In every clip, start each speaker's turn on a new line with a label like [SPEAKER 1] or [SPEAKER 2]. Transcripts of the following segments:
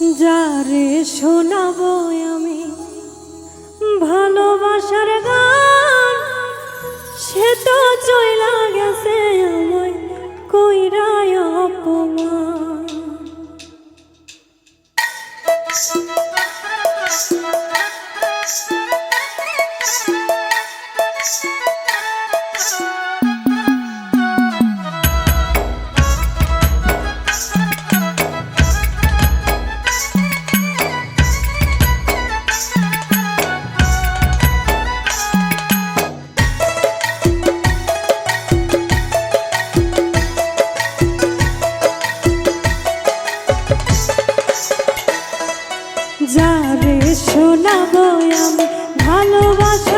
[SPEAKER 1] যারে শোনাবো আমি ভালোবাসার গান সে তো চইলা যারে শোনাবো আমি ভালোবাসার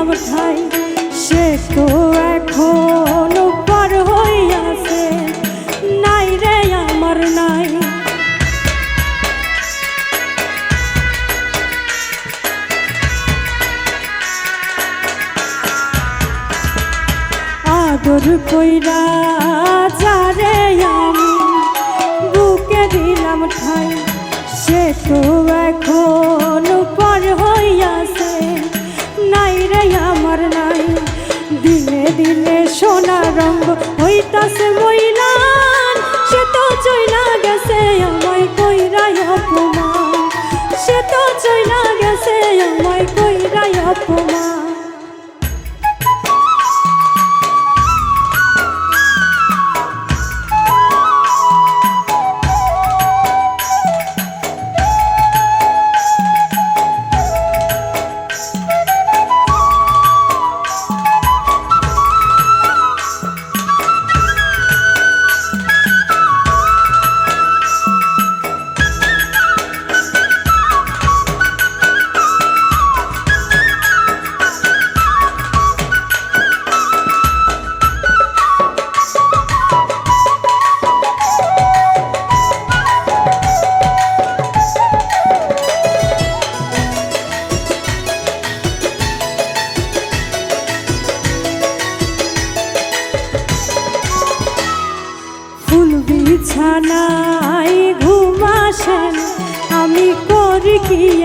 [SPEAKER 1] দিলাম ঠাই সে তো এখন পর হইয়াছে। নাই রে আমার নাই। আদর কইরা যারে আমি, বুকে দিলাম ঠাই। সে তো এখন সোনা রঙ হইতাছে মইলান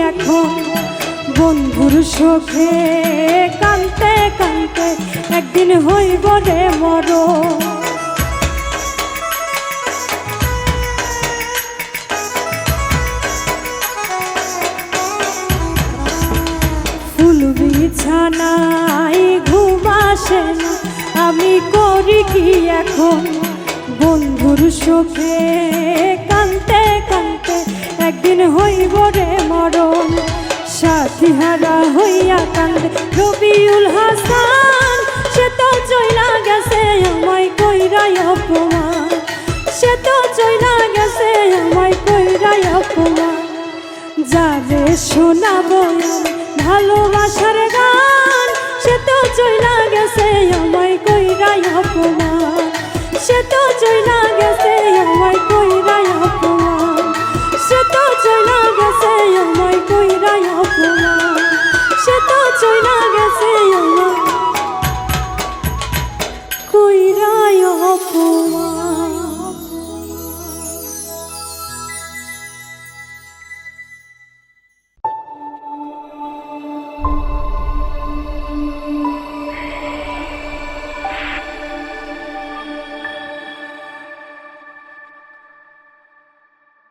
[SPEAKER 1] এখন বন্ধুর সুখে কানতে কানতে একদিন হইব রে মরণ। ফুল বিছানায় ঘুম আসে না, আমি করি কি এখন? বন্ধুর সুখে কানতে কানতে একদিন হইব রে সাথী হারা হইয়া কান্দে। রবিউল হাসান, সে তো চইলা গেছে আমায় কইরাই অপমান। সে তো চইলা গেছে আমায় কইরাই অপমান। যাবে শোনাবো, ভালোবাসার গান, সে তো চইলা গেছে।